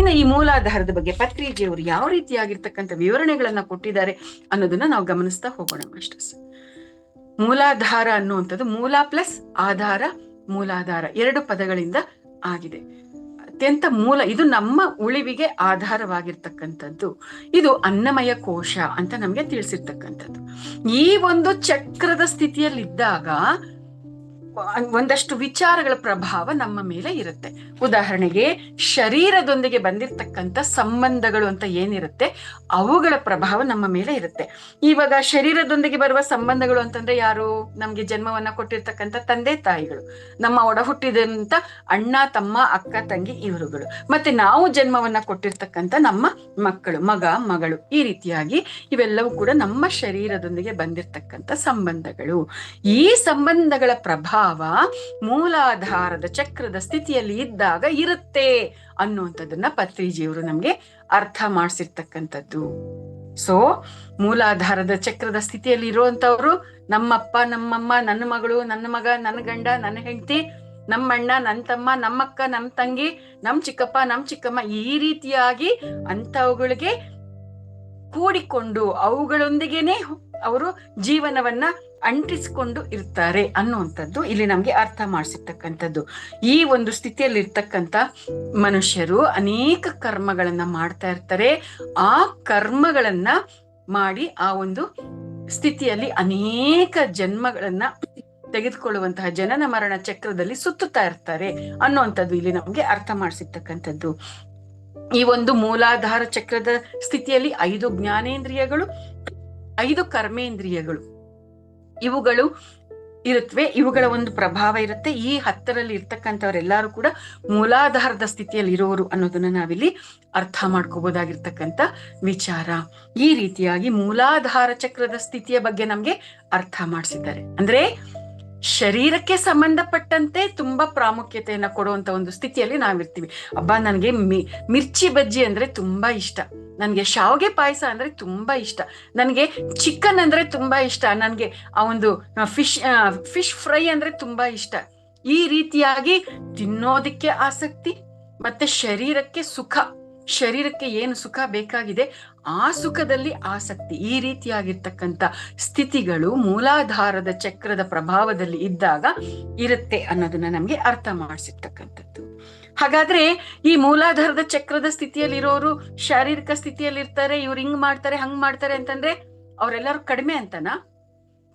ಇನ್ನು ಈ ಮೂಲಾಧಾರದ ಬಗ್ಗೆ ಪತ್ರಿಜಿಯವರು ಯಾವ ರೀತಿಯಾಗಿರ್ತಕ್ಕಂಥ ವಿವರಣೆಗಳನ್ನ ಕೊಟ್ಟಿದ್ದಾರೆ ಅನ್ನೋದನ್ನ ನಾವು ಗಮನಿಸ್ತಾ ಹೋಗೋಣ ಮಾಸ್ಟರ್ಸ್ ಮೂಲಾಧಾರ ಅನ್ನುವಂಥದ್ದು ಮೂಲ ಪ್ಲಸ್ ಆಧಾರ, ಮೂಲಾಧಾರ ಎರಡು ಪದಗಳಿಂದ ಆಗಿದೆ. ಅತ್ಯಂತ ಮೂಲ, ಇದು ನಮ್ಮ ಉಳಿವಿಗೆ ಆಧಾರವಾಗಿರ್ತಕ್ಕಂಥದ್ದು. ಇದು ಅನ್ನಮಯ ಕೋಶ ಅಂತ ನಮ್ಗೆ ತಿಳಿಸಿರ್ತಕ್ಕಂಥದ್ದು. ಈ ಒಂದು ಚಕ್ರದ ಸ್ಥಿತಿಯಲ್ಲಿದ್ದಾಗ ಒಂದಷ್ಟು ವಿಚಾರಗಳ ಪ್ರಭಾವ ನಮ್ಮ ಮೇಲೆ ಇರುತ್ತೆ. ಉದಾಹರಣೆಗೆ, ಶರೀರದೊಂದಿಗೆ ಬಂದಿರತಕ್ಕಂತ ಸಂಬಂಧಗಳು ಅಂತ ಏನಿರುತ್ತೆ, ಅವುಗಳ ಪ್ರಭಾವ ನಮ್ಮ ಮೇಲೆ ಇರುತ್ತೆ. ಇವಾಗ ಶರೀರದೊಂದಿಗೆ ಬರುವ ಸಂಬಂಧಗಳು ಅಂತಂದ್ರೆ ಯಾರು? ನಮ್ಗೆ ಜನ್ಮವನ್ನ ಕೊಟ್ಟಿರ್ತಕ್ಕಂಥ ತಂದೆ ತಾಯಿಗಳು. ನಮ್ಮ ಒಡ ಹುಟ್ಟಿದಂತ ಅಣ್ಣ, ತಮ್ಮ, ಅಕ್ಕ, ತಂಗಿ ಇವರುಗಳು. ಮತ್ತೆ ನಾವು ಜನ್ಮವನ್ನ ಕೊಟ್ಟಿರ್ತಕ್ಕಂಥ ನಮ್ಮ ಮಕ್ಕಳು, ಮಗ, ಮಗಳು ಈ ರೀತಿಯಾಗಿ ಇವೆಲ್ಲವೂ ಕೂಡ ನಮ್ಮ ಶರೀರದೊಂದಿಗೆ ಬಂದಿರತಕ್ಕಂಥ ಸಂಬಂಧಗಳು. ಈ ಸಂಬಂಧಗಳ ಪ್ರಭಾವ ಮೂಲಾಧಾರದ ಚಕ್ರದ ಸ್ಥಿತಿಯಲ್ಲಿ ಇದ್ದಾಗ ಇರುತ್ತೆ ಅನ್ನುವಂಥದ್ದನ್ನ ಪತ್ರಿಜಿಯವರು ನಮ್ಗೆ ಅರ್ಥ ಮಾಡಿಸಿರ್ತಕ್ಕಂಥದ್ದು. ಸೊ ಮೂಲಾಧಾರದ ಚಕ್ರದ ಸ್ಥಿತಿಯಲ್ಲಿ ಇರುವಂತವ್ರು ನಮ್ಮಪ್ಪ, ನಮ್ಮಮ್ಮ, ನನ್ನ ಮಗಳು, ನನ್ನ ಮಗ, ನನ್ನ ಗಂಡ, ನನ್ನ ಹೆಂಡತಿ, ನಮ್ಮಣ್ಣ, ನನ್ನ ತಮ್ಮ, ನಮ್ಮಕ್ಕ ನಮ್ಮ ತಂಗಿ ನಮ್ ಚಿಕ್ಕಪ್ಪ ನಮ್ ಚಿಕ್ಕಮ್ಮ ಈ ರೀತಿಯಾಗಿ ಅಂಥವುಗಳಿಗೆ ಕೂಡಿಕೊಂಡು ಅವುಗಳೊಂದಿಗೇನೆ ಅವರು ಜೀವನವನ್ನ ಅಂಟಿಸಿಕೊಂಡು ಇರ್ತಾರೆ ಅನ್ನುವಂಥದ್ದು ಇಲ್ಲಿ ನಮ್ಗೆ ಅರ್ಥ ಮಾಡಿಸಿರ್ತಕ್ಕಂಥದ್ದು. ಈ ಒಂದು ಸ್ಥಿತಿಯಲ್ಲಿ ಇರ್ತಕ್ಕಂಥ ಮನುಷ್ಯರು ಅನೇಕ ಕರ್ಮಗಳನ್ನ ಮಾಡ್ತಾ ಇರ್ತಾರೆ. ಆ ಕರ್ಮಗಳನ್ನ ಮಾಡಿ ಆ ಒಂದು ಸ್ಥಿತಿಯಲ್ಲಿ ಅನೇಕ ಜನ್ಮಗಳನ್ನ ತೆಗೆದುಕೊಳ್ಳುವಂತಹ ಜನನ ಮರಣ ಚಕ್ರದಲ್ಲಿ ಸುತ್ತುತ್ತಾ ಇರ್ತಾರೆ ಅನ್ನುವಂಥದ್ದು ಇಲ್ಲಿ ನಮ್ಗೆ ಅರ್ಥ ಮಾಡಿಸಿರ್ತಕ್ಕಂಥದ್ದು. ಈ ಒಂದು ಮೂಲಾಧಾರ ಚಕ್ರದ ಸ್ಥಿತಿಯಲ್ಲಿ ಐದು ಜ್ಞಾನೇಂದ್ರಿಯಗಳು, ಐದು ಕರ್ಮೇಂದ್ರಿಯಗಳು. ಇವುಗಳು ಇರುತ್ತವೆ ಇವುಗಳ ಒಂದು ಪ್ರಭಾವ ಇರುತ್ತೆ. ಈ ಹತ್ತರಲ್ಲಿ ಇರ್ತಕ್ಕಂಥವರೆಲ್ಲರೂ ಕೂಡ ಮೂಲಾಧಾರದ ಸ್ಥಿತಿಯಲ್ಲಿ ಇರೋರು ಅನ್ನೋದನ್ನ ನಾವಿಲ್ಲಿ ಅರ್ಥ ಮಾಡ್ಕೋಬಹುದಾಗಿರ್ತಕ್ಕಂಥ ವಿಚಾರ. ಈ ರೀತಿಯಾಗಿ ಮೂಲಾಧಾರ ಚಕ್ರದ ಸ್ಥಿತಿಯ ಬಗ್ಗೆ ನಮ್ಗೆ ಅರ್ಥ ಮಾಡಿಸಿದ್ದಾರೆ. ಅಂದ್ರೆ ಶರೀರಕ್ಕೆ ಸಂಬಂಧಪಟ್ಟಂತೆ ತುಂಬಾ ಪ್ರಾಮುಖ್ಯತೆಯನ್ನ ಕೊಡುವಂತ ಒಂದು ಸ್ಥಿತಿಯಲ್ಲಿ ನಾವಿರ್ತೀವಿ. ಅಬ್ಬಾ, ನನಗೆ ಮಿರ್ಚಿ ಬಜ್ಜಿ ಅಂದ್ರೆ ತುಂಬಾ ಇಷ್ಟ. ನನಗೆ ಶಾವ್ಗೆ ಪಾಯಸ ಅಂದ್ರೆ ತುಂಬಾ ಇಷ್ಟ. ನನಗೆ ಚಿಕನ್ ಅಂದ್ರೆ ತುಂಬಾ ಇಷ್ಟ. ನನಗೆ ಆ ಒಂದು ಫಿಶ್ ಫಿಶ್ ಫ್ರೈ ಅಂದ್ರೆ ತುಂಬಾ ಇಷ್ಟ. ಈ ರೀತಿಯಾಗಿ ತಿನ್ನೋದಕ್ಕೆ ಆಸಕ್ತಿ, ಮತ್ತೆ ಶರೀರಕ್ಕೆ ಸುಖ. ಶರೀರಕ್ಕೆ ಏನು ಸುಖ ಬೇಕಾಗಿದೆ ಆ ಸುಖದಲ್ಲಿ ಆಸಕ್ತಿ, ಈ ರೀತಿಯಾಗಿರ್ತಕ್ಕಂಥ ಸ್ಥಿತಿಗಳು ಮೂಲಾಧಾರದ ಚಕ್ರದ ಪ್ರಭಾವದಲ್ಲಿ ಇದ್ದಾಗ ಇರುತ್ತೆ ಅನ್ನೋದನ್ನ ನಮ್ಗೆ ಅರ್ಥ ಮಾಡಿಸಿರ್ತಕ್ಕಂಥದ್ದು. ಹಾಗಾದ್ರೆ ಈ ಮೂಲಾಧಾರದ ಚಕ್ರದ ಸ್ಥಿತಿಯಲ್ಲಿ ಇರೋರು ಶಾರೀರಿಕ ಸ್ಥಿತಿಯಲ್ಲಿ ಇರ್ತಾರೆ ಇವ್ರು ಹಿಂಗ್ ಮಾಡ್ತಾರೆ, ಹಂಗ್ ಮಾಡ್ತಾರೆ ಅಂತಂದ್ರೆ ಅವರೆಲ್ಲರೂ ಕಡಿಮೆ ಅಂತನಾ?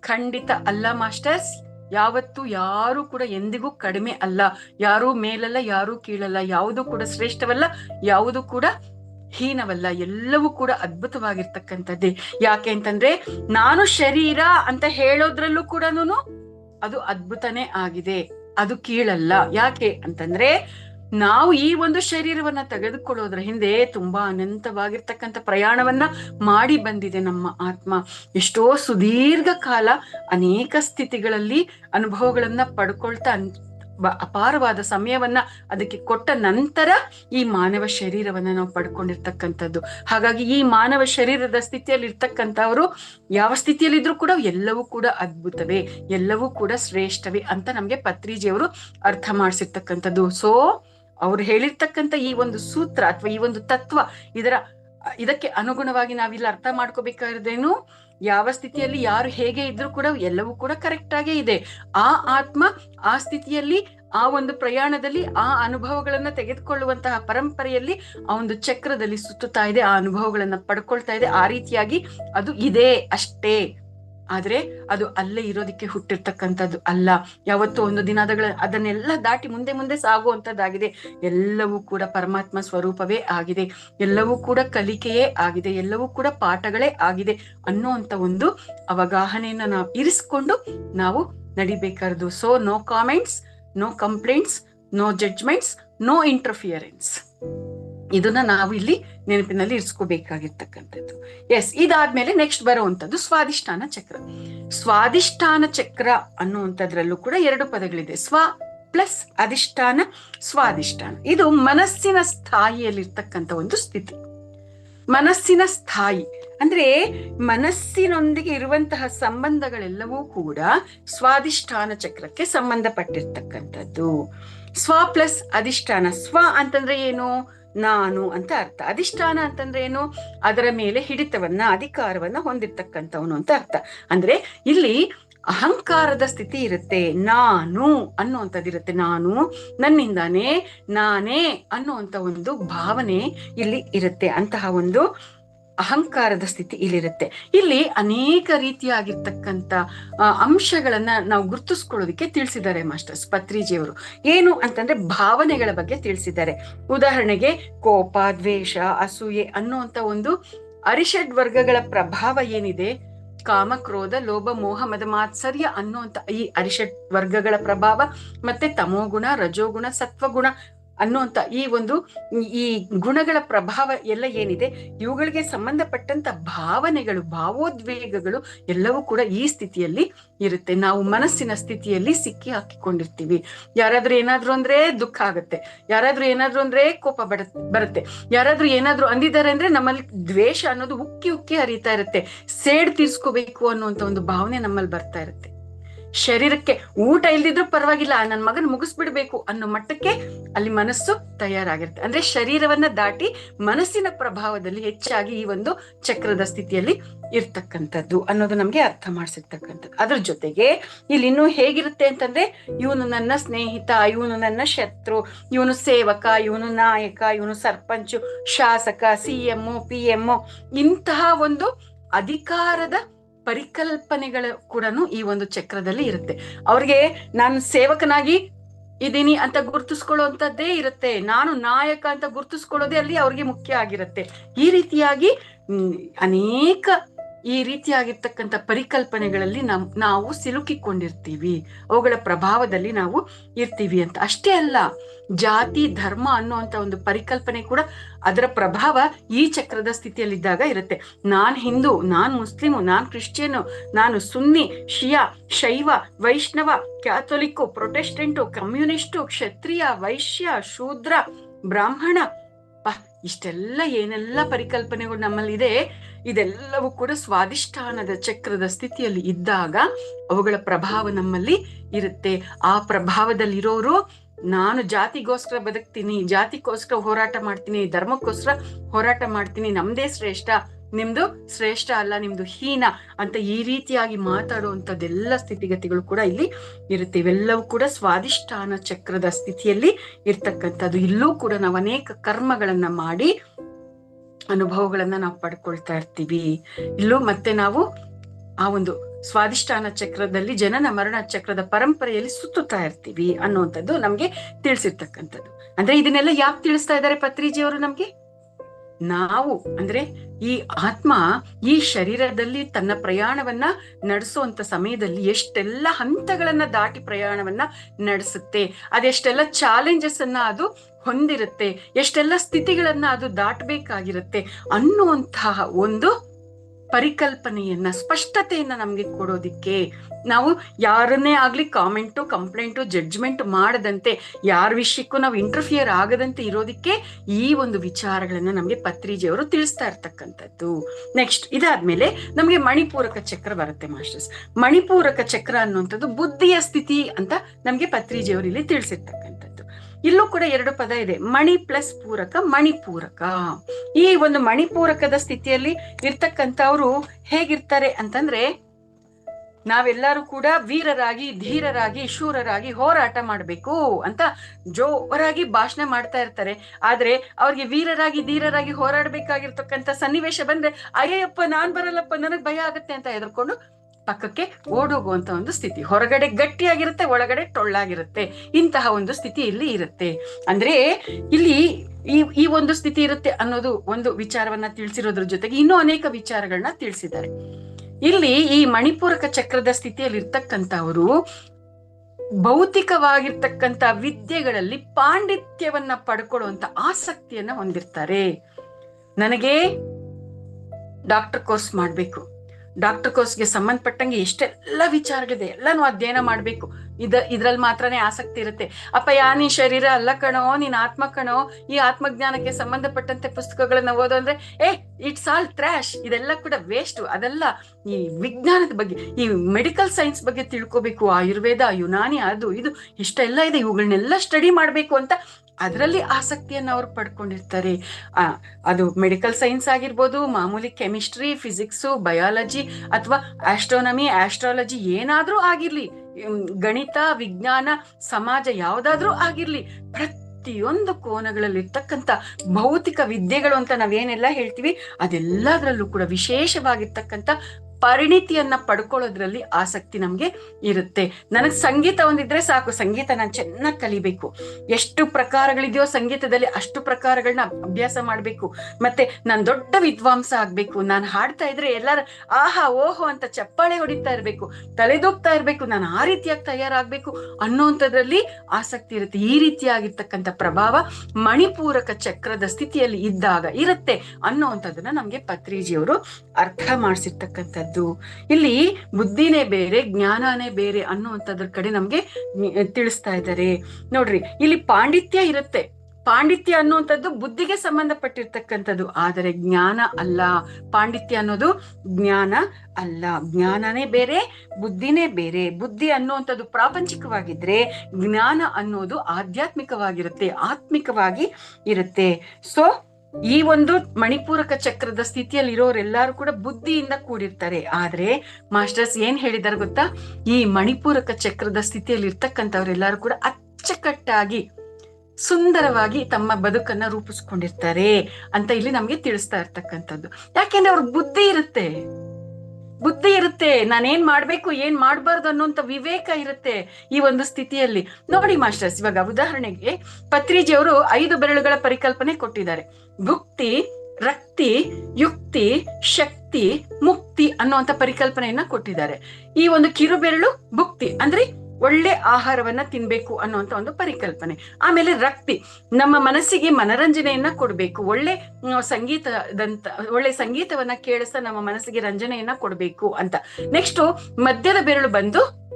ಖಂಡಿತ ಅಲ್ಲ ಮಾಸ್ಟರ್ಸ್. ಯಾವತ್ತು ಯಾರು ಕೂಡ ಎಂದಿಗೂ ಕಡಿಮೆ ಅಲ್ಲ. ಯಾರೂ ಮೇಲಲ್ಲ, ಯಾರೂ ಕೀಳಲ್ಲ. ಯಾವುದು ಕೂಡ ಶ್ರೇಷ್ಠವಲ್ಲ, ಯಾವುದು ಕೂಡ ಹೀನವಲ್ಲ, ಎಲ್ಲವೂ ಕೂಡ ಅದ್ಭುತವಾಗಿರ್ತಕ್ಕಂಥದ್ದೇ. ಯಾಕೆ ಅಂತಂದ್ರೆ, ನಾನು ಶರೀರ ಅಂತ ಹೇಳೋದ್ರಲ್ಲೂ ಕೂಡ ಅದು ಅದ್ಭುತನೇ ಆಗಿದೆ. ಅದು ಕೀಳಲ್ಲ. ಯಾಕೆ ಅಂತಂದ್ರೆ, ನಾವು ಈ ಒಂದು ಶರೀರವನ್ನ ತೆಗೆದುಕೊಳ್ಳೋದ್ರ ಹಿಂದೆ ತುಂಬಾ ಅನಂತವಾಗಿರ್ತಕ್ಕಂಥ ಪ್ರಯಾಣವನ್ನ ಮಾಡಿ ಬಂದಿದೆ ನಮ್ಮ ಆತ್ಮ. ಎಷ್ಟೋ ಸುದೀರ್ಘ ಕಾಲ ಅನೇಕ ಸ್ಥಿತಿಗಳಲ್ಲಿ ಅನುಭವಗಳನ್ನ ಪಡ್ಕೊಳ್ತಾ ಅಪಾರವಾದ ಸಮಯವನ್ನ ಅದಕ್ಕೆ ಕೊಟ್ಟ ನಂತರ ಈ ಮಾನವ ಶರೀರವನ್ನ ನಾವು ಪಡ್ಕೊಂಡಿರ್ತಕ್ಕಂಥದ್ದು. ಹಾಗಾಗಿ ಈ ಮಾನವ ಶರೀರದ ಸ್ಥಿತಿಯಲ್ಲಿ ಇರ್ತಕ್ಕಂಥವರು ಯಾವ ಸ್ಥಿತಿಯಲ್ಲಿ ಇದ್ರೂ ಕೂಡ ಎಲ್ಲವೂ ಕೂಡ ಅದ್ಭುತವೇ, ಎಲ್ಲವೂ ಕೂಡ ಶ್ರೇಷ್ಠವೇ ಅಂತ ನಮ್ಗೆ ಪತ್ರಿಜಿಯವರು ಅರ್ಥ ಮಾಡಿಸಿರ್ತಕ್ಕಂಥದ್ದು. ಸೊ ಅವ್ರು ಹೇಳಿರ್ತಕ್ಕಂಥ ಈ ಒಂದು ಸೂತ್ರ ಅಥವಾ ಈ ಒಂದು ತತ್ವ ಇದರ, ಇದಕ್ಕೆ ಅನುಗುಣವಾಗಿ ನಾವಿಲ್ಲಿ ಅರ್ಥ ಮಾಡ್ಕೋಬೇಕಾದ್ರೇನು ಯಾವ ಸ್ಥಿತಿಯಲ್ಲಿ ಯಾರು ಹೇಗೆ ಇದ್ರೂ ಕೂಡ ಎಲ್ಲವೂ ಕೂಡ ಕರೆಕ್ಟ್ ಆಗೇ ಇದೆ. ಆ ಆತ್ಮ, ಆ ಸ್ಥಿತಿಯಲ್ಲಿ, ಆ ಒಂದು ಪ್ರಯಾಣದಲ್ಲಿ, ಆ ಅನುಭವಗಳನ್ನ ತೆಗೆದುಕೊಳ್ಳುವಂತಹ ಪರಂಪರೆಯಲ್ಲಿ ಆ ಒಂದು ಚಕ್ರದಲ್ಲಿ ಸುತ್ತುತ್ತಾ ಇದೆ, ಆ ಅನುಭವಗಳನ್ನ ಪಡ್ಕೊಳ್ತಾ ಇದೆ. ಆ ರೀತಿಯಾಗಿ ಅದು ಇದೆ ಅಷ್ಟೇ. ಆದ್ರೆ ಅದು ಅಲ್ಲೇ ಇರೋದಕ್ಕೆ ಹುಟ್ಟಿರ್ತಕ್ಕಂಥದ್ದು ಅಲ್ಲ. ಯಾವತ್ತೂ ಒಂದು ದಿನದಗಳ ಅದನ್ನೆಲ್ಲ ದಾಟಿ ಮುಂದೆ ಮುಂದೆ ಸಾಗುವಂತದ್ದಾಗಿದೆ ಎಲ್ಲವೂ ಕೂಡ ಪರಮಾತ್ಮ ಸ್ವರೂಪವೇ ಆಗಿದೆ. ಎಲ್ಲವೂ ಕೂಡ ಕಲಿಕೆಯೇ ಆಗಿದೆ. ಎಲ್ಲವೂ ಕೂಡ ಪಾಠಗಳೇ ಆಗಿದೆ ಅನ್ನುವಂತ ಒಂದು ಅವಗಾಹನೆಯನ್ನ ನಾವು ಇರಿಸ್ಕೊಂಡು ನಾವು ನಡಿಬೇಕಾರದು so no comments no complaints no judgements no interference ಇದನ್ನ ನಾವು ಇಲ್ಲಿ ನೆನಪಿನಲ್ಲಿ ಇರಿಸ್ಕೋಬೇಕಾಗಿರ್ತಕ್ಕಂಥದ್ದು. ಎಸ್ ಇದಾದ್ಮೇಲೆ ನೆಕ್ಸ್ಟ್ ಬರುವಂತದ್ದು ಸ್ವಾದಿಷ್ಠಾನ ಚಕ್ರ. ಸ್ವಾದಿಷ್ಠಾನ ಚಕ್ರ ಅನ್ನುವಂಥದ್ರಲ್ಲೂ ಕೂಡ ಎರಡು ಪದಗಳಿದೆ. ಸ್ವ ಪ್ಲಸ್ ಅಧಿಷ್ಠಾನ ಸ್ವಾದಿಷ್ಠಾನ ಇದು ಮನಸ್ಸಿನ ಸ್ಥಾಯಿಯಲ್ಲಿರ್ತಕ್ಕಂಥ ಒಂದು ಸ್ಥಿತಿ. ಮನಸ್ಸಿನ ಸ್ಥಾಯಿ ಅಂದ್ರೆ ಮನಸ್ಸಿನೊಂದಿಗೆ ಇರುವಂತಹ ಸಂಬಂಧಗಳೆಲ್ಲವೂ ಕೂಡ ಸ್ವಾದಿಷ್ಠಾನ ಚಕ್ರಕ್ಕೆ ಸಂಬಂಧಪಟ್ಟಿರ್ತಕ್ಕಂಥದ್ದು. ಸ್ವ ಪ್ಲಸ್ ಅಧಿಷ್ಠಾನ. ಸ್ವ ಅಂತಂದ್ರೆ ಏನು? ನಾನು ಅಂತ ಅರ್ಥ. ಅಧಿಷ್ಠಾನ ಅಂತಂದ್ರೆ ಏನು? ಅದರ ಮೇಲೆ ಹಿಡಿತವನ್ನ, ಅಧಿಕಾರವನ್ನ ಹೊಂದಿರ್ತಕ್ಕಂಥವನು ಅಂತ ಅರ್ಥ. ಅಂದ್ರೆ ಇಲ್ಲಿ ಅಹಂಕಾರದ ಸ್ಥಿತಿ ಇರುತ್ತೆ. ನಾನು ಅನ್ನುವಂಥದ್ದಿರುತ್ತೆ. ನಾನು ನನ್ನಿಂದಾನೇ ನಾನೇ ಅನ್ನುವಂಥ ಒಂದು ಭಾವನೆ ಇಲ್ಲಿ ಇರುತ್ತೆ. ಅಂತಹ ಒಂದು ಅಹಂಕಾರದ ಸ್ಥಿತಿ ಇಲ್ಲಿರುತ್ತೆ. ಇಲ್ಲಿ ಅನೇಕ ರೀತಿಯಾಗಿರ್ತಕ್ಕಂಥ ಅಂಶಗಳನ್ನ ನಾವು ಗುರುತಿಸ್ಕೊಳ್ಳೋದಕ್ಕೆ ತಿಳಿಸಿದ್ದಾರೆ ಮಾಸ್ಟರ್ಸ್ ಪತ್ರಿಜಿಯವರು. ಏನು ಅಂತಂದ್ರೆ ಭಾವನೆಗಳ ಬಗ್ಗೆ ತಿಳಿಸಿದ್ದಾರೆ. ಉದಾಹರಣೆಗೆ ಕೋಪ, ದ್ವೇಷ, ಅಸೂಯೆ ಅನ್ನುವಂತ ಒಂದು ಅರಿಷಡ್ ವರ್ಗಗಳ ಪ್ರಭಾವ ಏನಿದೆ? ಕಾಮ, ಕ್ರೋಧ, ಲೋಭ, ಮೋಹ, ಮದ, ಮಾತ್ಸರ್ಯ ಅನ್ನುವಂತ ಈ ಅರಿಷಡ್ ವರ್ಗಗಳ ಪ್ರಭಾವ. ಮತ್ತೆ ತಮೋಗುಣ, ರಜೋಗುಣ, ಸತ್ವಗುಣ ಅನ್ನುವಂತ ಈ ಒಂದು ಈ ಗುಣಗಳ ಪ್ರಭಾವ ಎಲ್ಲ ಏನಿದೆ, ಇವುಗಳಿಗೆ ಸಂಬಂಧಪಟ್ಟಂತ ಭಾವನೆಗಳು, ಭಾವೋದ್ವೇಗಗಳು ಎಲ್ಲವೂ ಕೂಡ ಈ ಸ್ಥಿತಿಯಲ್ಲಿ ಇರುತ್ತೆ. ನಾವು ಮನಸ್ಸಿನ ಸ್ಥಿತಿಯಲ್ಲಿ ಸಿಕ್ಕಿ ಹಾಕಿಕೊಂಡಿರ್ತೀವಿ. ಯಾರಾದ್ರೂ ಏನಾದ್ರು ಅಂದ್ರೆ ದುಃಖ ಆಗುತ್ತೆ. ಯಾರಾದ್ರೂ ಏನಾದ್ರು ಅಂದ್ರೆ ಕೋಪ ಬಡ, ಬರುತ್ತೆ. ಯಾರಾದ್ರೂ ಏನಾದ್ರೂ ಅಂದಿದ್ದಾರೆ ಅಂದ್ರೆ ನಮ್ಮಲ್ಲಿ ದ್ವೇಷ ಅನ್ನೋದು ಉಕ್ಕಿ ಉಕ್ಕಿ ಹರಿತಾ ಇರುತ್ತೆ. ಸೇಡ್ ತೀರ್ಸ್ಕೋಬೇಕು ಅನ್ನುವಂಥ ಒಂದು ಭಾವನೆ ನಮ್ಮಲ್ಲಿ ಬರ್ತಾ ಇರುತ್ತೆ. ಶರೀರಕ್ಕೆ ಊಟ ಇಲ್ದಿದ್ರು ಪರವಾಗಿಲ್ಲ ನನ್ನ ಮಗನ್ ಮುಗಿಸ್ಬಿಡ್ಬೇಕು ಅನ್ನೋ ಮಟ್ಟಕ್ಕೆ ಅಲ್ಲಿ ಮನಸ್ಸು ತಯಾರಾಗಿರುತ್ತೆ. ಅಂದ್ರೆ ಶರೀರವನ್ನ ದಾಟಿ ಮನಸ್ಸಿನ ಪ್ರಭಾವದಲ್ಲಿ ಹೆಚ್ಚಾಗಿ ಈ ಒಂದು ಚಕ್ರದ ಸ್ಥಿತಿಯಲ್ಲಿ ಇರ್ತಕ್ಕಂಥದ್ದು ಅನ್ನೋದು ನಮ್ಗೆ ಅರ್ಥ ಮಾಡಿಸಿರ್ತಕ್ಕಂಥದ್ದು. ಅದ್ರ ಜೊತೆಗೆ ಇಲ್ಲಿ ಇನ್ನೂ ಹೇಗಿರುತ್ತೆ ಅಂತಂದ್ರೆ, ಇವನು ನನ್ನ ಸ್ನೇಹಿತ, ಇವನು ನನ್ನ ಶತ್ರು, ಇವನು ಸೇವಕ, ಇವನು ನಾಯಕ, ಇವನು ಸರ್ಪಂಚು, ಶಾಸಕ, ಸಿ ಎಂ ಪಿ ಎಂ ಇಂತಹ ಒಂದು ಅಧಿಕಾರದ ಪರಿಕಲ್ಪನೆಗಳು ಕೂಡ ಈ ಒಂದು ಚಕ್ರದಲ್ಲಿ ಇರುತ್ತೆ. ಅವ್ರಿಗೆ ನಾನು ಸೇವಕನಾಗಿ ಇದೀನಿ ಅಂತ ಗುರುತಿಸ್ಕೊಳ್ಳುವಂತದ್ದೇ ಇರುತ್ತೆ. ನಾನು ನಾಯಕ ಅಂತ ಗುರುತಿಸ್ಕೊಳ್ಳೋದೇ ಅಲ್ಲಿ ಅವ್ರಿಗೆ ಮುಖ್ಯ ಆಗಿರುತ್ತೆ. ಈ ರೀತಿಯಾಗಿ ಅನೇಕ ಈ ರೀತಿಯಾಗಿರ್ತಕ್ಕಂಥ ಪರಿಕಲ್ಪನೆಗಳಲ್ಲಿ ನಮ್, ನಾವು ಸಿಲುಕಿಕೊಂಡಿರ್ತೀವಿ. ಅವುಗಳ ಪ್ರಭಾವದಲ್ಲಿ ನಾವು ಇರ್ತೀವಿ ಅಂತ. ಅಷ್ಟೇ ಅಲ್ಲ, ಜಾತಿ, ಧರ್ಮ ಅನ್ನುವಂತ ಒಂದು ಪರಿಕಲ್ಪನೆ ಕೂಡ ಅದರ ಪ್ರಭಾವ ಈ ಚಕ್ರದ ಸ್ಥಿತಿಯಲ್ಲಿದ್ದಾಗ ಇರುತ್ತೆ. ನಾನ್ ಹಿಂದೂ, ನಾನ್ ಮುಸ್ಲಿಮು, ನಾನ್ ಕ್ರಿಶ್ಚಿಯನ್, ನಾನು ಸುನ್ನಿ, ಶಿಯಾ, ಶೈವ, ವೈಷ್ಣವ ಕ್ಯಾಥೋಲಿಕ್ ಪ್ರೊಟೆಸ್ಟೆಂಟು, ಕಮ್ಯುನಿಸ್ಟು, ಕ್ಷತ್ರಿಯ, ವೈಶ್ಯ, ಶೂದ್ರ, ಬ್ರಾಹ್ಮಣ. ಇಷ್ಟೆಲ್ಲ ಏನೆಲ್ಲ ಪರಿಕಲ್ಪನೆಗಳು ನಮ್ಮಲ್ಲಿದೆ. ಇದೆಲ್ಲವೂ ಕೂಡ ಸ್ವಾದಿಷ್ಠಾನದ ಚಕ್ರದ ಸ್ಥಿತಿಯಲ್ಲಿ ಇದ್ದಾಗ ಅವುಗಳ ಪ್ರಭಾವ ನಮ್ಮಲ್ಲಿ ಇರುತ್ತೆ. ಆ ಪ್ರಭಾವದಲ್ಲಿರೋರು, ನಾನು ಜಾತಿಗೋಸ್ಕರ ಬದುಕ್ತೀನಿ, ಜಾತಿಗೋಸ್ಕರ ಹೋರಾಟ ಮಾಡ್ತೀನಿ, ಧರ್ಮಕ್ಕೋಸ್ಕರ ಹೋರಾಟ ಮಾಡ್ತೀನಿ, ನಮ್ದೇ ಶ್ರೇಷ್ಠ, ನಿಮ್ದು ಶ್ರೇಷ್ಠ ಅಲ್ಲ, ನಿಮ್ದು ಹೀನ ಅಂತ ಈ ರೀತಿಯಾಗಿ ಮಾತಾಡುವಂಥದ್ದೆಲ್ಲ ಸ್ಥಿತಿಗತಿಗಳು ಕೂಡ ಇಲ್ಲಿ ಇರುತ್ತೆ. ಇವೆಲ್ಲವೂ ಕೂಡ ಸ್ವಾದಿಷ್ಠಾನ ಚಕ್ರದ ಸ್ಥಿತಿಯಲ್ಲಿ ಇರ್ತಕ್ಕಂಥದ್ದು. ಇಲ್ಲೂ ಕೂಡ ನಾವು ಅನೇಕ ಕರ್ಮಗಳನ್ನ ಮಾಡಿ ಅನುಭವಗಳನ್ನ ನಾವು ಪಡ್ಕೊಳ್ತಾ ಇರ್ತೀವಿ. ಇಲ್ಲೂ ಮತ್ತೆ ನಾವು ಆ ಒಂದು ಸ್ವಾದಿಷ್ಠಾನ ಚಕ್ರದಲ್ಲಿ ಜನನ ಮರಣ ಚಕ್ರದ ಪರಂಪರೆಯಲ್ಲಿ ಸುತ್ತುತ್ತಾ ಇರ್ತೀವಿ ಅನ್ನುವಂಥದ್ದು ನಮ್ಗೆ ತಿಳಿಸಿರ್ತಕ್ಕಂಥದ್ದು. ಅಂದ್ರೆ ಇದನ್ನೆಲ್ಲ ಯಾಕೆ ತಿಳಿಸ್ತಾ ಇದ್ದಾರೆ ಪತ್ರಿಜಿಯವರು ನಮ್ಗೆ? ನಾವು ಅಂದ್ರೆ ಈ ಆತ್ಮ ಈ ಶರೀರದಲ್ಲಿ ತನ್ನ ಪ್ರಯಾಣವನ್ನ ನಡೆಸುವಂತ ಸಮಯದಲ್ಲಿ ಎಷ್ಟೆಲ್ಲ ಹಂತಗಳನ್ನ ದಾಟಿ ಪ್ರಯಾಣವನ್ನ ನಡೆಸುತ್ತೆ, ಅದೆಷ್ಟೆಲ್ಲ ಚಾಲೆಂಜಸ್ ಅನ್ನ ಅದು ಹೊಂದಿರುತ್ತೆ. ಎಷ್ಟೆಲ್ಲ ಸ್ಥಿತಿಗಳನ್ನ ಅದು ದಾಟಬೇಕಾಗಿರುತ್ತೆ ಅನ್ನುವಂತಹ ಒಂದು ಪರಿಕಲ್ಪನೆಯನ್ನ, ಸ್ಪಷ್ಟತೆಯನ್ನ ನಮ್ಗೆ ಕೊಡೋದಿಕ್ಕೆ ನಾವು ಯಾರನ್ನೇ ಆಗ್ಲಿ ಕಾಮೆಂಟು, ಕಂಪ್ಲೇಂಟು, ಜಡ್ಜ್ಮೆಂಟ್ ಮಾಡದಂತೆ, ಯಾರ ವಿಷಯಕ್ಕೂ ನಾವು ಇಂಟರ್ಫಿಯರ್ ಆಗದಂತೆ ಇರೋದಿಕ್ಕೆ ಈ ಒಂದು ವಿಚಾರಗಳನ್ನ ನಮ್ಗೆ ಪತ್ರಿಜಿಯವರು ತಿಳಿಸ್ತಾ ಇರ್ತಕ್ಕಂಥದ್ದು. ನೆಕ್ಸ್ಟ್ ಇದಾದ್ಮೇಲೆ ನಮ್ಗೆ ಮಣಿಪೂರಕ ಚಕ್ರ ಬರುತ್ತೆ ಮಾಸ್ಟರ್ಸ್. ಮಣಿಪೂರಕ ಚಕ್ರ ಅನ್ನುವಂಥದ್ದು ಬುದ್ಧಿಯ ಸ್ಥಿತಿ ಅಂತ ನಮ್ಗೆ ಪತ್ರಿಜಿಯವರು ಇಲ್ಲಿ ತಿಳಿಸಿರ್ತಕ್ಕಂಥದ್ದು. ಇಲ್ಲೂ ಕೂಡ ಎರಡು ಪದ ಇದೆ. ಮಣಿ ಪ್ಲಸ್ ಪೂರಕ ಮಣಿಪೂರಕ ಈ ಒಂದು ಮಣಿಪೂರಕದ ಸ್ಥಿತಿಯಲ್ಲಿ ಇರ್ತಕ್ಕಂಥವ್ರು ಹೇಗಿರ್ತಾರೆ ಅಂತಂದ್ರೆ, ನಾವೆಲ್ಲರೂ ಕೂಡ ವೀರರಾಗಿ, ಧೀರರಾಗಿ, ಶೂರರಾಗಿ ಹೋರಾಟ ಮಾಡಬೇಕು ಅಂತ ಜೋರಾಗಿ ಭಾಷಣ ಮಾಡ್ತಾ ಇರ್ತಾರೆ. ಆದ್ರೆ ಅವ್ರಿಗೆ ವೀರರಾಗಿ, ಧೀರರಾಗಿ ಹೋರಾಡಬೇಕಾಗಿರ್ತಕ್ಕಂಥ ಸನ್ನಿವೇಶ ಬಂದ್ರೆ ಅಯ್ಯಪ್ಪ ನಾನ್ ಬರಲ್ಲಪ್ಪ, ನನಗ್ ಭಯ ಆಗತ್ತೆ ಅಂತ ಹೆದರ್ಕೊಂಡು ಪಕ್ಕಕ್ಕೆ ಓಡೋಗುವಂತ ಒಂದು ಸ್ಥಿತಿ. ಹೊರಗಡೆ ಗಟ್ಟಿಯಾಗಿರುತ್ತೆ, ಒಳಗಡೆ ಟೊಳ್ಳಾಗಿರುತ್ತೆ. ಇಂತಹ ಒಂದು ಸ್ಥಿತಿ ಇಲ್ಲಿ ಇರುತ್ತೆ. ಅಂದ್ರೆ ಇಲ್ಲಿ ಈ ಈ ಒಂದು ಸ್ಥಿತಿ ಇರುತ್ತೆ ಅನ್ನೋದು ಒಂದು ವಿಚಾರವನ್ನ ತಿಳಿಸಿರೋದ್ರ ಜೊತೆಗೆ ಇನ್ನೂ ಅನೇಕ ವಿಚಾರಗಳನ್ನ ತಿಳಿಸಿದ್ದಾರೆ. ಇಲ್ಲಿ ಈ ಮಣಿಪೂರಕ ಚಕ್ರದ ಸ್ಥಿತಿಯಲ್ಲಿ ಇರ್ತಕ್ಕಂಥವರು ಭೌತಿಕವಾಗಿರ್ತಕ್ಕಂಥ ವಿದ್ಯೆಗಳಲ್ಲಿ ಪಾಂಡಿತ್ಯವನ್ನ ಪಡ್ಕೊಳ್ಳುವಂತ ಆಸಕ್ತಿಯನ್ನ ಹೊಂದಿರ್ತಾರೆ. ನನಗೆ ಡಾಕ್ಟರ್ ಕೋರ್ಸ್ ಮಾಡ್ಬೇಕು. ಡಾಕ್ಟರ್ ಕೋರ್ಸ್ಗೆ ಸಂಬಂಧಪಟ್ಟಂಗೆ ಎಷ್ಟೆಲ್ಲ ವಿಚಾರಗಳಿದೆ, ಎಲ್ಲಾನು ಅಧ್ಯಯನ ಮಾಡಬೇಕು. ಇದ, ಇದ್ರಲ್ಲಿ ಮಾತ್ರನೇ ಆಸಕ್ತಿ ಇರುತ್ತೆ. ಅಪ್ಪ, ಯಾ ನೀನ್ ಶರೀರ ಅಲ್ಲ ಕಣೋ, ನೀನ್ ಆತ್ಮ ಕಣೋ, ಈ ಆತ್ಮಜ್ಞಾನಕ್ಕೆ ಸಂಬಂಧಪಟ್ಟಂತೆ ಪುಸ್ತಕಗಳನ್ನ ಓದೋ ಅಂದ್ರೆ, ಏ, ಇಟ್ಸ್ ಆಲ್ ಟ್ರ್ಯಾಶ್ ಇದೆಲ್ಲ ಕೂಡ ವೇಸ್ಟ್ ಅದೆಲ್ಲ ಈ ವಿಜ್ಞಾನದ ಬಗ್ಗೆ, ಈ ಮೆಡಿಕಲ್ ಸೈನ್ಸ್ ಬಗ್ಗೆ ತಿಳ್ಕೊಬೇಕು. ಆಯುರ್ವೇದ, ಯುನಾನಿ, ಅದು, ಇದು, ಇಷ್ಟೆಲ್ಲ ಇದೆ. ಇವುಗಳನ್ನೆಲ್ಲ ಸ್ಟಡಿ ಮಾಡ್ಬೇಕು ಅಂತ ಅದರಲ್ಲಿ ಆಸಕ್ತಿಯನ್ನು ಅವ್ರು ಪಡ್ಕೊಂಡಿರ್ತಾರೆ. ಅದು ಮೆಡಿಕಲ್ ಸೈನ್ಸ್ ಆಗಿರ್ಬೋದು, ಮಾಮೂಲಿ ಕೆಮಿಸ್ಟ್ರಿ ಫಿಸಿಕ್ಸು ಬಯಾಲಜಿ ಅಥವಾ ಆಸ್ಟ್ರೋನಮಿ ಆಸ್ಟ್ರಾಲಜಿ ಏನಾದರೂ ಆಗಿರ್ಲಿ ಗಣಿತ, ವಿಜ್ಞಾನ, ಸಮಾಜ ಯಾವುದಾದ್ರೂ ಆಗಿರ್ಲಿ, ಪ್ರತಿಯೊಂದು ಕೋನಗಳಲ್ಲಿರ್ತಕ್ಕಂಥ ಭೌತಿಕ ವಿದ್ಯೆಗಳು ಅಂತ ನಾವೇನೆಲ್ಲ ಹೇಳ್ತೀವಿ, ಅದೆಲ್ಲದರಲ್ಲೂ ಕೂಡ ವಿಶೇಷವಾಗಿರ್ತಕ್ಕಂಥ ಪರಿಣಿತಿಯನ್ನ ಪಡ್ಕೊಳ್ಳೋದ್ರಲ್ಲಿ ಆಸಕ್ತಿ ನಮ್ಗೆ ಇರುತ್ತೆ. ನನಗ್ ಸಂಗೀತ ಒಂದಿದ್ರೆ ಸಾಕು. ಸಂಗೀತ ನಾನು ಚೆನ್ನಾಗಿ ಕಲಿಬೇಕು. ಎಷ್ಟು ಪ್ರಕಾರಗಳಿದೆಯೋ ಸಂಗೀತದಲ್ಲಿ ಅಷ್ಟು ಪ್ರಕಾರಗಳನ್ನ ಅಭ್ಯಾಸ ಮಾಡ್ಬೇಕು. ಮತ್ತೆ ನಾನು ದೊಡ್ಡ ವಿದ್ವಾಂಸ ಆಗ್ಬೇಕು. ನಾನು ಹಾಡ್ತಾ ಇದ್ರೆ ಎಲ್ಲಾರ ಆಹಾ, ಓಹೋ ಅಂತ ಚಪ್ಪಾಳೆ ಹೊಡಿತಾ ಇರ್ಬೇಕು. ತಲೆದೋಗ್ತಾ ಇರ್ಬೇಕು. ನಾನು ಆ ರೀತಿಯಾಗಿ ತಯಾರಾಗ್ಬೇಕು ಅನ್ನೋಂಥದ್ರಲ್ಲಿ ಆಸಕ್ತಿ ಇರುತ್ತೆ. ಈ ರೀತಿಯಾಗಿರ್ತಕ್ಕಂಥ ಪ್ರಭಾವ ಮಣಿಪೂರಕ ಚಕ್ರದ ಸ್ಥಿತಿಯಲ್ಲಿ ಇದ್ದಾಗ ಇರುತ್ತೆ ಅನ್ನೋವಂಥದ್ದನ್ನ ನಮ್ಗೆ ಪತ್ರಿಜಿಯವರು ಅರ್ಥ ಮಾಡಿಸಿರ್ತಕ್ಕಂಥದ್ದು. ಇಲ್ಲಿ ಬುದ್ಧಿನೇ ಬೇರೆ, ಜ್ಞಾನನೇ ಬೇರೆ ಅನ್ನುವಂಥದ್ರ ಕಡೆ ನಮ್ಗೆ ತಿಳಿಸ್ತಾ ಇದ್ದಾರೆ. ನೋಡ್ರಿ, ಇಲ್ಲಿ ಪಾಂಡಿತ್ಯ ಇರುತ್ತೆ. ಪಾಂಡಿತ್ಯ ಅನ್ನುವಂಥದ್ದು ಬುದ್ಧಿಗೆ ಸಂಬಂಧಪಟ್ಟಿರ್ತಕ್ಕಂಥದ್ದು. ಆದರೆ ಜ್ಞಾನ ಅಲ್ಲ. ಪಾಂಡಿತ್ಯ ಅನ್ನೋದು ಜ್ಞಾನ ಅಲ್ಲ. ಜ್ಞಾನನೇ ಬೇರೆ, ಬುದ್ಧಿನೇ ಬೇರೆ. ಬುದ್ಧಿ ಅನ್ನುವಂಥದ್ದು ಪ್ರಾಪಂಚಿಕವಾಗಿದ್ರೆ ಜ್ಞಾನ ಅನ್ನೋದು ಆಧ್ಯಾತ್ಮಿಕವಾಗಿರುತ್ತೆ, ಆತ್ಮಿಕವಾಗಿ ಇರುತ್ತೆ. ಸೊ ಈ ಒಂದು ಮಣಿಪೂರಕ ಚಕ್ರದ ಸ್ಥಿತಿಯಲ್ಲಿ ಇರೋರೆಲ್ಲರೂ ಕೂಡ ಬುದ್ಧಿಯಿಂದ ಕೂಡಿರ್ತಾರೆ. ಆದ್ರೆ ಮಾಸ್ಟರ್ಸ್ ಏನ್ ಹೇಳಿದಾರೆ ಗೊತ್ತಾ? ಈ ಮಣಿಪೂರಕ ಚಕ್ರದ ಸ್ಥಿತಿಯಲ್ಲಿ ಇರ್ತಕ್ಕಂಥವ್ರೆಲ್ಲರೂ ಕೂಡ ಅಚ್ಚಕಟ್ಟಾಗಿ, ಸುಂದರವಾಗಿ ತಮ್ಮ ಬದುಕನ್ನ ರೂಪಿಸ್ಕೊಂಡಿರ್ತಾರೆ ಅಂತ ಇಲ್ಲಿ ನಮ್ಗೆ ತಿಳಿಸ್ತಾ ಇರ್ತಕ್ಕಂಥದ್ದು. ಯಾಕೆಂದ್ರೆ ಅವ್ರ ಬುದ್ಧಿ ಇರುತ್ತೆ. ಬುದ್ಧಿ ಇರುತ್ತೆ, ನಾನೇನ್ ಮಾಡ್ಬೇಕು, ಏನ್ ಮಾಡ್ಬಾರ್ದು ಅನ್ನೋಂತ ವಿವೇಕ ಇರುತ್ತೆ ಈ ಒಂದು ಸ್ಥಿತಿಯಲ್ಲಿ. ನೋಡಿ ಮಾಸ್ಟರ್ಸ್, ಇವಾಗ ಉದಾಹರಣೆಗೆ ಪತ್ರಿಜಿಯವರು ಐದು ಬೆರಳುಗಳ ಪರಿಕಲ್ಪನೆ ಕೊಟ್ಟಿದ್ದಾರೆ. ಭುಕ್ತಿ, ರಕ್ತಿ, ಯುಕ್ತಿ, ಶಕ್ತಿ, ಮುಕ್ತಿ ಅನ್ನುವಂತ ಪರಿಕಲ್ಪನೆಯನ್ನ ಕೊಟ್ಟಿದ್ದಾರೆ. ಈ ಒಂದು ಕಿರು ಬೆರಳು ಭುಕ್ತಿ, ಅಂದ್ರೆ ಒಳ್ಳೆ ಆಹಾರವನ್ನ ತಿನ್ಬೇಕು ಅನ್ನುವಂತ ಒಂದು ಪರಿಕಲ್ಪನೆ. ಆಮೇಲೆ ರಕ್ತಿ. ನಮ್ಮ ಮನಸ್ಸಿಗೆ ಮನರಂಜನೆಯನ್ನ ಕೊಡ್ಬೇಕು. ಒಳ್ಳೆ ಸಂಗೀತದಂತ, ಒಳ್ಳೆ ಸಂಗೀತವನ್ನ ಕೇಳಿಸ್ತಾ ನಮ್ಮ ಮನಸ್ಸಿಗೆ ರಂಜನೆಯನ್ನ ಕೊಡ್ಬೇಕು ಅಂತ. ನೆಕ್ಸ್ಟ್ ಮಧ್ಯದ ಬೆರಳು ಬಂದು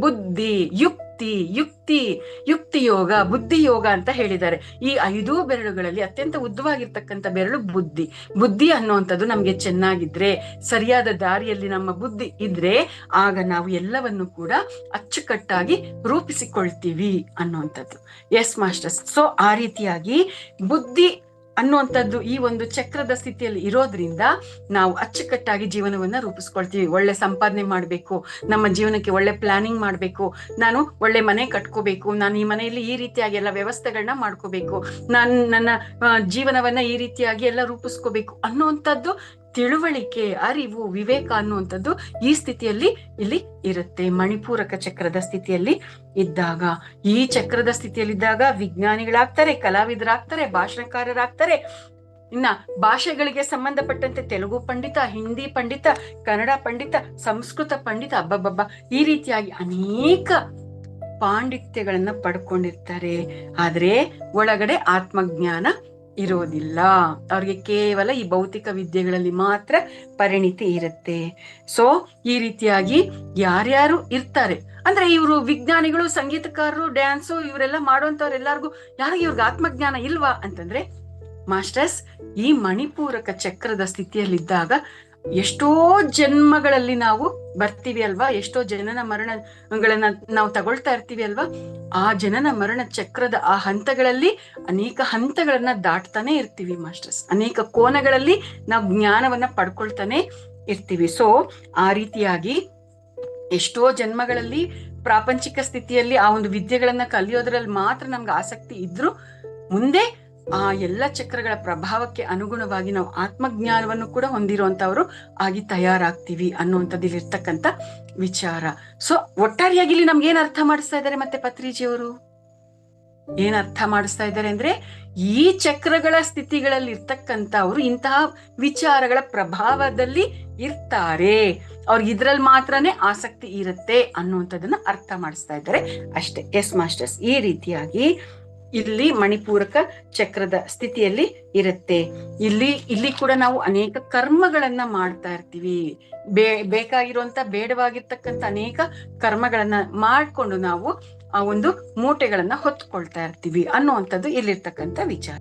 ಬುದ್ಧಿ, ಯುಕ್ತಿ. ಯುಕ್ತಿ ಯುಕ್ತಿ ಯೋಗ ಬುದ್ಧಿ ಯೋಗ ಅಂತ ಹೇಳಿದ್ದಾರೆ. ಈ ಐದೂ ಬೆರಳುಗಳಲ್ಲಿ ಅತ್ಯಂತ ಉದ್ದವಾಗಿರ್ತಕ್ಕಂಥ ಬೆರಳು ಬುದ್ಧಿ. ಬುದ್ಧಿ ಅನ್ನುವಂಥದ್ದು ನಮಗೆ ಚೆನ್ನಾಗಿದ್ರೆ, ಸರಿಯಾದ ದಾರಿಯಲ್ಲಿ ನಮ್ಮ ಬುದ್ಧಿ ಇದ್ರೆ, ಆಗ ನಾವು ಎಲ್ಲವನ್ನು ಕೂಡ ಅಚ್ಚುಕಟ್ಟಾಗಿ ರೂಪಿಸಿಕೊಳ್ತೀವಿ ಅನ್ನುವಂಥದ್ದು. ಎಸ್ ಮಾಸ್ಟರ್ಸ್ ಸೊ ಆ ರೀತಿಯಾಗಿ ಬುದ್ಧಿ ಅನ್ನುವಂಥದ್ದು ಈ ಒಂದು ಚಕ್ರದ ಸ್ಥಿತಿಯಲ್ಲಿ ಇರೋದ್ರಿಂದ ನಾವು ಅಚ್ಚುಕಟ್ಟಾಗಿ ಜೀವನವನ್ನ ರೂಪಿಸ್ಕೊಳ್ತೀವಿ. ಒಳ್ಳೆ ಸಂಪಾದನೆ ಮಾಡಬೇಕು, ನಮ್ಮ ಜೀವನಕ್ಕೆ ಒಳ್ಳೆ ಪ್ಲಾನಿಂಗ್ ಮಾಡಬೇಕು, ನಾನು ಒಳ್ಳೆ ಮನೆ ಕಟ್ಕೋಬೇಕು, ನಾನು ಈ ಮನೆಯಲ್ಲಿ ಈ ರೀತಿಯಾಗಿ ಎಲ್ಲ ವ್ಯವಸ್ಥೆಗಳನ್ನ ಮಾಡ್ಕೋಬೇಕು, ನಾನು ನನ್ನ ಜೀವನವನ್ನ ಈ ರೀತಿಯಾಗಿ ಎಲ್ಲ ರೂಪಿಸ್ಕೋಬೇಕು ಅನ್ನುವಂಥದ್ದು ತಿಳುವಳಿಕೆ, ಅರಿವು, ವಿವೇಕ ಅನ್ನುವಂಥದ್ದು ಈ ಸ್ಥಿತಿಯಲ್ಲಿ ಇಲ್ಲಿ ಇರುತ್ತೆ. ಮಣಿಪೂರಕ ಚಕ್ರದ ಸ್ಥಿತಿಯಲ್ಲಿ ಇದ್ದಾಗ, ಈ ಚಕ್ರದ ಸ್ಥಿತಿಯಲ್ಲಿದ್ದಾಗ ವಿಜ್ಞಾನಿಗಳಾಗ್ತಾರೆ, ಕಲಾವಿದರಾಗ್ತಾರೆ, ಭಾಷಣಕಾರರಾಗ್ತಾರೆ. ಇನ್ನ ಭಾಷೆಗಳಿಗೆ ಸಂಬಂಧಪಟ್ಟಂತೆ ತೆಲುಗು ಪಂಡಿತ, ಹಿಂದಿ ಪಂಡಿತ, ಕನ್ನಡ ಪಂಡಿತ, ಸಂಸ್ಕೃತ ಪಂಡಿತ, ಅಬ್ಬಬ್ಬಬ್ಬ ಈ ರೀತಿಯಾಗಿ ಅನೇಕ ಪಾಂಡಿತ್ಯಗಳನ್ನ ಪಡ್ಕೊಂಡಿರ್ತಾರೆ. ಆದ್ರೆ ಒಳಗಡೆ ಆತ್ಮಜ್ಞಾನ ಇರೋದಿಲ್ಲ. ಅವ್ರಿಗೆ ಕೇವಲ ಈ ಭೌತಿಕ ವಿದ್ಯೆಗಳಲ್ಲಿ ಮಾತ್ರ ಪರಿಣಿತಿ ಇರುತ್ತೆ. ಸೊ ಈ ರೀತಿಯಾಗಿ ಯಾರ್ಯಾರು ಇರ್ತಾರೆ, ಅಂದ್ರೆ ಇವರು ವಿಜ್ಞಾನಿಗಳು, ಸಂಗೀತಕಾರರು ಡ್ಯಾನ್ಸು ಇವರೆಲ್ಲ ಮಾಡುವಂತವ್ರೆಲ್ಲರಿಗೂ ಯಾರಿಗೆ ಇವ್ರಿಗೆ ಆತ್ಮಜ್ಞಾನ ಇಲ್ವಾ ಅಂತಂದ್ರೆ, ಮಾಸ್ಟರ್ಸ್, ಈ ಮಣಿಪೂರಕ ಚಕ್ರದ ಸ್ಥಿತಿಯಲ್ಲಿದ್ದಾಗ ಎಷ್ಟೋ ಜನ್ಮಗಳಲ್ಲಿ ನಾವು ಬರ್ತೀವಿ ಅಲ್ವಾ? ಎಷ್ಟೋ ಜನನ ಮರಣಗಳನ್ನ ನಾವು ತಗೊಳ್ತಾ ಇರ್ತೀವಿ ಅಲ್ವಾ? ಆ ಜನನ ಮರಣ ಚಕ್ರದ ಆ ಹಂತಗಳಲ್ಲಿ ಅನೇಕ ಹಂತಗಳನ್ನ ದಾಟ್ತಾನೆ ಇರ್ತೀವಿ ಮಾಸ್ಟರ್ಸ್. ಅನೇಕ ಕೋನಗಳಲ್ಲಿ ನಾವು ಜ್ಞಾನವನ್ನ ಪಡ್ಕೊಳ್ತಾನೆ ಇರ್ತೀವಿ. ಸೊ ಆ ರೀತಿಯಾಗಿ ಎಷ್ಟೋ ಜನ್ಮಗಳಲ್ಲಿ ಪ್ರಾಪಂಚಿಕ ಸ್ಥಿತಿಯಲ್ಲಿ ಆ ಒಂದು ವಿದ್ಯೆಗಳನ್ನ ಕಲಿಯೋದ್ರಲ್ಲಿ ಮಾತ್ರ ನಮ್ಗೆ ಆಸಕ್ತಿ ಇದ್ರು ಮುಂದೆ ಆ ಎಲ್ಲ ಚಕ್ರಗಳ ಪ್ರಭಾವಕ್ಕೆ ಅನುಗುಣವಾಗಿ ನಾವು ಆತ್ಮಜ್ಞಾನವನ್ನು ಕೂಡ ಹೊಂದಿರುವಂತವ್ರು ಆಗಿ ತಯಾರಾಗ್ತೀವಿ ಅನ್ನುವಂಥದ್ದು ಇರ್ತಕ್ಕಂಥ ವಿಚಾರ. ಸೊ ಒಟ್ಟಾರೆಯಾಗಿ ಇಲ್ಲಿ ನಮ್ಗೆ ಏನ್ ಅರ್ಥ ಮಾಡಿಸ್ತಾ ಇದ್ದಾರೆ ಮತ್ತೆ ಪತ್ರಿಜಿಯವರು? ಏನ್ ಅರ್ಥ ಮಾಡಿಸ್ತಾ ಇದ್ದಾರೆ ಅಂದ್ರೆ ಈ ಚಕ್ರಗಳ ಸ್ಥಿತಿಗಳಲ್ಲಿ ಇರ್ತಕ್ಕಂಥವ್ರು ಇಂತಹ ವಿಚಾರಗಳ ಪ್ರಭಾವದಲ್ಲಿ ಇರ್ತಾರೆ. ಅವ್ರಿಗೆ ಇದ್ರಲ್ಲಿ ಮಾತ್ರನೇ ಆಸಕ್ತಿ ಇರುತ್ತೆ ಅನ್ನುವಂಥದ್ದನ್ನ ಅರ್ಥ ಮಾಡಿಸ್ತಾ ಇದ್ದಾರೆ. ಅಷ್ಟೇ, ಎಸ್ ಮಾಸ್ಟರ್ಸ್, ಈ ರೀತಿಯಾಗಿ ಇಲ್ಲಿ ಮಣಿಪೂರಕ ಚಕ್ರದ ಸ್ಥಿತಿಯಲ್ಲಿ ಇರುತ್ತೆ. ಇಲ್ಲಿ ಇಲ್ಲಿ ಕೂಡ ನಾವು ಅನೇಕ ಕರ್ಮಗಳನ್ನ ಮಾಡ್ತಾ ಇರ್ತೀವಿ. ಬೇ, ಬೇಕಾಗಿರುವಂತ ಬೇಡವಾಗಿರ್ತಕ್ಕಂಥ ಅನೇಕ ಕರ್ಮಗಳನ್ನ ಮಾಡ್ಕೊಂಡು ನಾವು ಆ ಒಂದು ಮೂಟೆಗಳನ್ನ ಹೊತ್ಕೊಳ್ತಾ ಇರ್ತೀವಿ ಅನ್ನುವಂಥದ್ದು ಇಲ್ಲಿರ್ತಕ್ಕಂಥ ವಿಚಾರ.